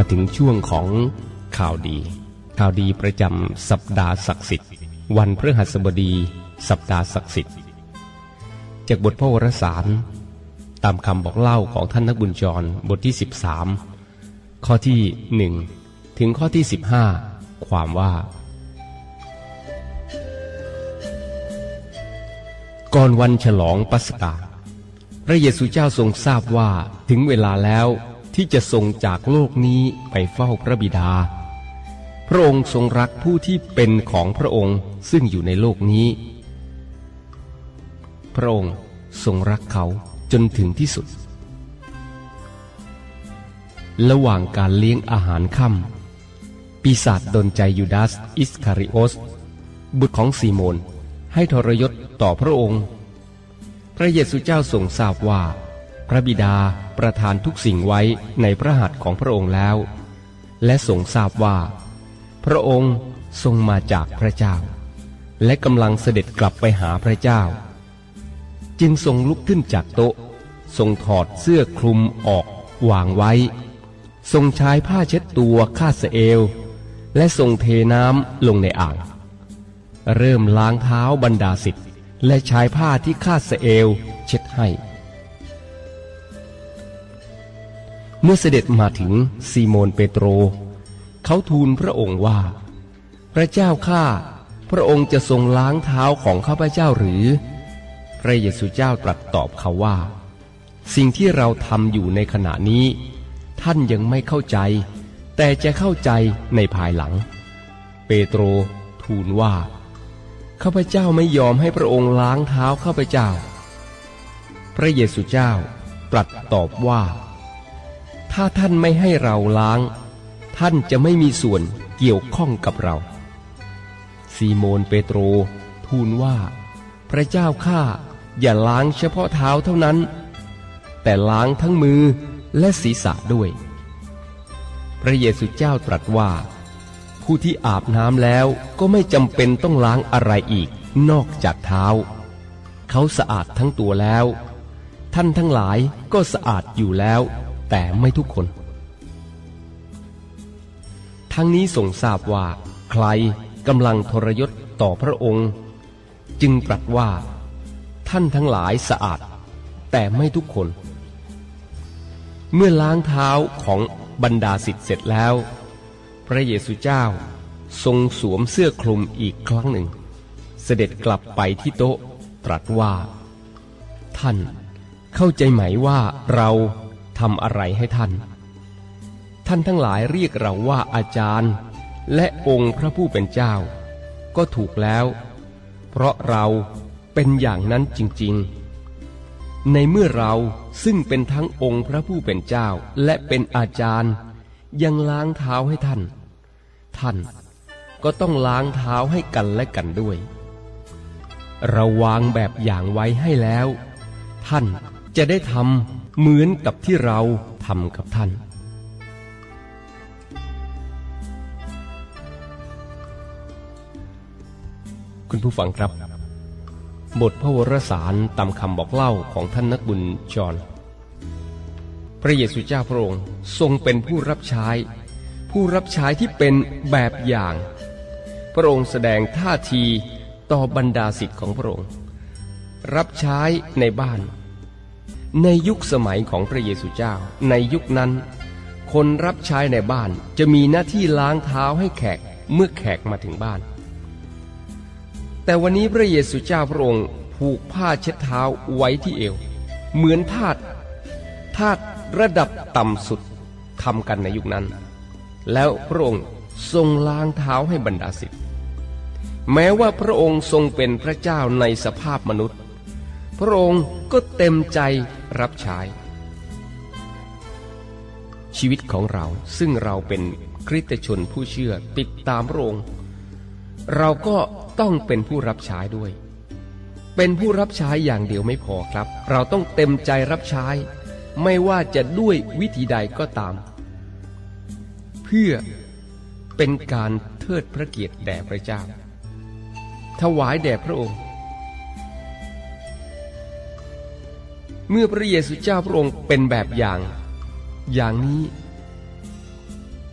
มาถึงช่วงของข่าวดี ข่าวดีประจำสัปดาห์ศักดิ์สิทธิ์ วันพฤหัสบดี สัปดาห์ศักดิ์สิทธิ์ จากบทพระวรสาร ตามคำบอกเล่าของท่านนักบุญจรบทที่ 13 ข้อที่หนึ่งถึงข้อที่ 15 ความว่า ก่อนวันฉลองปัสกาพระเยซูเจ้าทรงทราบว่าถึงเวลาแล้ว ที่จะทรงจากโลกนี้ไปเฝ้าพระบิดา พระองค์ทรงรักผู้ที่เป็นของพระองค์ซึ่งอยู่ในโลกนี้ พระองค์ทรงรักเขาจนถึงที่สุด ระหว่างการเลี้ยงอาหารค่ำปีศาจดนใจยูดาสอิสคาริโอส บุตรของซีโมนให้ทรยศต่อพระองค์ พระเยซูเจ้าทรงทราบว่า พระบิดาประทานทุกสิ่งไว้ในพระหัตถ์ของพระองค์แล้ว และทรงทราบว่า พระองค์ทรงมาจากพระเจ้า และกำลังเสด็จกลับไปหาพระเจ้า จึงทรงลุกขึ้นจากโต๊ะ ทรงถอดเสื้อคลุมออกวางไว้ ทรงใช้ผ้าเช็ดตัวคาดสเอว และทรงเทน้ำลงในอ่าง เริ่มล้างเท้าบรรดาสิทธิ์และใช้ผ้าที่คาดสเอวเช็ดให้ เมื่อเสด็จมาถึงซีโมนเปโตร เขาทูลพระองค์ว่า พระเจ้าข้าพระองค์จะทรงล้างเท้าของข้าพเจ้าหรือ พระเยซูเจ้าตรัสตอบเขาว่า สิ่งที่เราทำอยู่ในขณะนี้ ท่านยังไม่เข้าใจ แต่จะเข้าใจในภายหลัง เปโตรทูลว่า ข้าพเจ้าไม่ยอมให้พระองค์ล้างเท้าข้าพเจ้า พระเยซูเจ้าตรัสตอบว่า ถ้าท่านไม่ให้เราล้าง ท่านจะไม่มีส่วนเกี่ยวข้องกับเรา ซีโมนเปโตร ทูลว่า พระเจ้าข้าอย่าล้างเฉพาะเท้าเท่านั้น แต่ล้างทั้งมือและศีรษะด้วย พระเยซูเจ้าตรัสว่า ผู้ที่อาบน้ำแล้วก็ไม่จำเป็นต้องล้างอะไรอีกนอกจากเท้า เขาสะอาดทั้งตัวแล้ว ท่านทั้งหลายก็สะอาดอยู่แล้ว แต่ไม่ทุกคน ทั้งนี้ทรงทราบว่า ใครกำลังทรยศต่อพระองค์ จึงตรัสว่า ท่านทั้งหลายสะอาด แต่ไม่ทุกคน เมื่อล้างเท้าของบรรดาสิทธิ์เสร็จแล้ว พระเยซูเจ้าทรงสวมเสื้อคลุมอีกครั้งหนึ่ง เสด็จกลับไปที่โต๊ะตรัสว่า ท่านเข้าใจไหมว่าเรา ทำอะไรให้ท่าน ท่านทั้งหลายเรียกเราว่าอาจารย์ และองค์พระผู้เป็นเจ้า ก็ถูกแล้ว เพราะเราเป็นอย่างนั้นจริงๆ ในเมื่อเราซึ่งเป็นทั้งองค์พระผู้เป็นเจ้าและเป็นอาจารย์ ยังล้างเท้าให้ท่าน ท่านก็ต้องล้างเท้าให้กันและกันด้วย เราวางแบบอย่างไว้ให้แล้ว ท่านจะได้ทำ เหมือนกับที่เราทำกับท่าน คุณผู้ฟังครับ บทพระวรสารตามคำบอกเล่าของท่านนักบุญจอห์นพระเยซูเจ้าพระองค์ทรงเป็นผู้รับใช้ ผู้รับใช้ที่เป็นแบบอย่าง พระองค์แสดงท่าทีต่อบรรดาสิทธิ์ของพระองค์ รับใช้ในบ้าน ในยุคสมัยของพระเยซูเจ้า ในยุคนั้น คนรับใช้ในบ้านจะมีหน้าที่ล้างเท้าให้แขกเมื่อแขกมาถึงบ้าน แต่วันนี้พระเยซูเจ้าพระองค์ผูกผ้าเช็ดเท้าไว้ที่เอว เหมือนทาสทาสระดับต่ำสุดทำกันในยุคนั้น แล้วพระองค์ทรงล้างเท้าให้บรรดาสิทธิ์แม้ว่าพระองค์ทรงเป็นพระเจ้าในสภาพมนุษย์ พระองค์ก็เต็มใจ รับใช้ ชีวิตของเราซึ่งเราเป็นคริสตชนผู้เชื่อติดตามพระองค์เราก็ต้องเป็นผู้รับใช้ด้วย เป็นผู้รับใช้อย่างเดียวไม่พอครับ เราต้องเต็มใจรับใช้ ไม่ว่าจะด้วยวิธีใดก็ตาม เพื่อเป็นการเทิดพระเกียรติแด่พระเจ้า ถวายแด่พระองค์ เมื่อพระเยซูเจ้าพระองค์เป็นแบบอย่าง อย่างนี้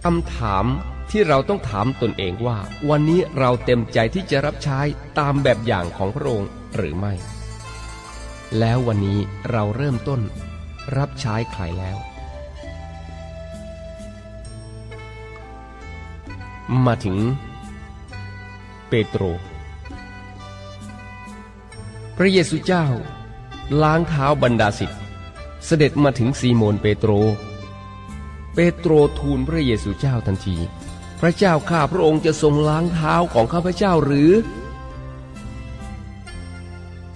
คำถามที่เราต้องถามตนเองว่า วันนี้เราเต็มใจที่จะรับใช้ตามแบบอย่างของพระองค์หรือไม่ แล้ววันนี้เราเริ่มต้นรับใช้ใครแล้ว มาถึง เปโตร พระเยซูเจ้า ล้างเท้าบรรดาศิษย์เสด็จมาถึงซีโมนเปโตร เปโตรทูลพระเยซูเจ้าทันที พระเจ้าข้าพระองค์จะทรงล้างเท้าของข้าพเจ้าหรือ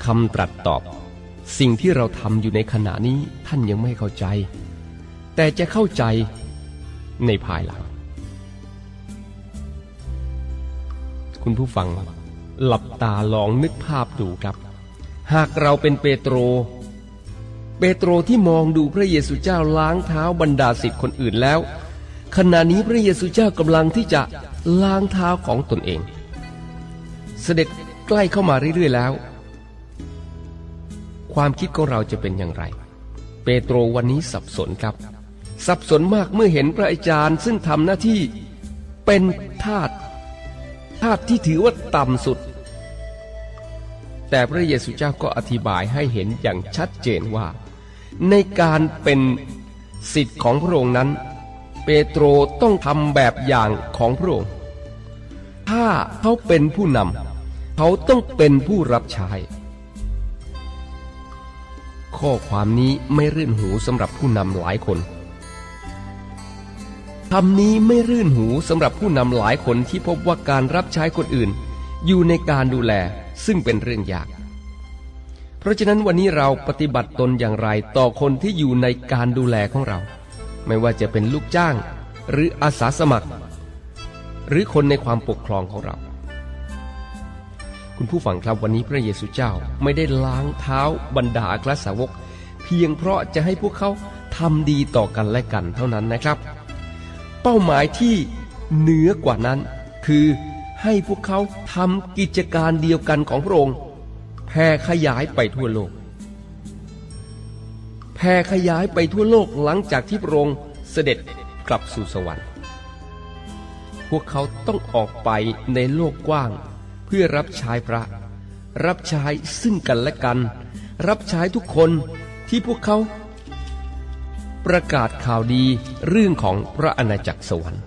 คำตรัสตอบ สิ่งที่เราทำอยู่ในขณะนี้ท่านยังไม่เข้าใจ แต่จะเข้าใจในภายหลัง คุณผู้ฟังหลับตาลองนึกภาพดูครับ หากเราเป็นเปโตร เปโตรที่มองดูพระเยซูเจ้าล้างเท้าบรรดาศิษย์คนอื่นแล้ว ขณะนี้พระเยซูเจ้ากำลังที่จะล้างเท้าของตนเอง เสด็จใกล้เข้ามาเรื่อยๆแล้ว ความคิดของเราจะเป็นอย่างไร เปโตรวันนี้สับสนครับ สับสนมากเมื่อเห็นพระอาจารย์ซึ่งทำหน้าที่เป็นทาสทาสที่ถือว่าต่ำสุด แต่พระเยซูเจ้าก็อธิบายให้เห็นอย่างชัดเจนว่า ในการเป็นสิทธิ์ของพระองค์นั้น เปโตรต้องทำแบบอย่างของพระองค์ ถ้าเขาเป็นผู้นำเขาต้องเป็นผู้รับใช้ข้อความนี้ไม่รื่นหูสำหรับผู้นำหลายคนคำนี้ไม่รื่นหูสำหรับผู้นำหลายคนที่พบว่าการรับใช้คนอื่น อยู่ในการดูแล ซึ่งเป็นเรื่องยาก เพราะฉะนั้นวันนี้เราปฏิบัติตนอย่างไรต่อคนที่อยู่ในการดูแลของเรา ไม่ว่าจะเป็นลูกจ้าง หรืออาสาสมัคร หรือคนในความปกครองของเรา คุณผู้ฟังครับวันนี้พระเยซูเจ้าไม่ได้ล้างเท้าบรรดาอัครสาวก เพียงเพราะจะให้พวกเขาทำดีต่อกันและกันเท่านั้นนะครับ เป้าหมายที่เหนือกว่านั้นคือ ให้พวกเขาทำกิจการเดียวกันของพระองค์แผ่ขยายไปทั่วโลกแผ่ขยายไปทั่วโลกหลังจากที่พระองค์เสด็จกลับสู่สวรรค์ พวกเขาต้องออกไปในโลกกว้าง เพื่อรับใช้พระ รับใช้ซึ่งกันและกัน รับใช้ทุกคนที่พวกเขา ประกาศข่าวดีเรื่องของพระอาณาจักรสวรรค์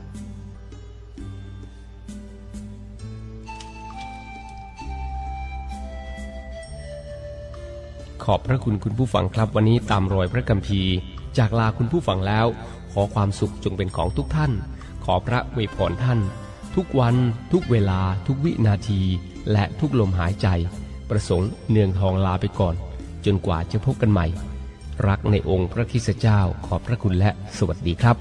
ขอบพระคุณคุณผู้ฟังครับวันนี้ตามรอยพระกัมภีร์จากลาคุณผู้ฟังแล้ว ขอความสุขจงเป็นของทุกท่าน ขอพระอวยพรท่าน ทุกวันทุกเวลาทุกวินาที และทุกลมหายใจ ประสงค์เนืองทองลาไปก่อน จนกว่าจะพบกันใหม่ รักในองค์พระคิสเจ้าขอบพระคุณและสวัสดีครับ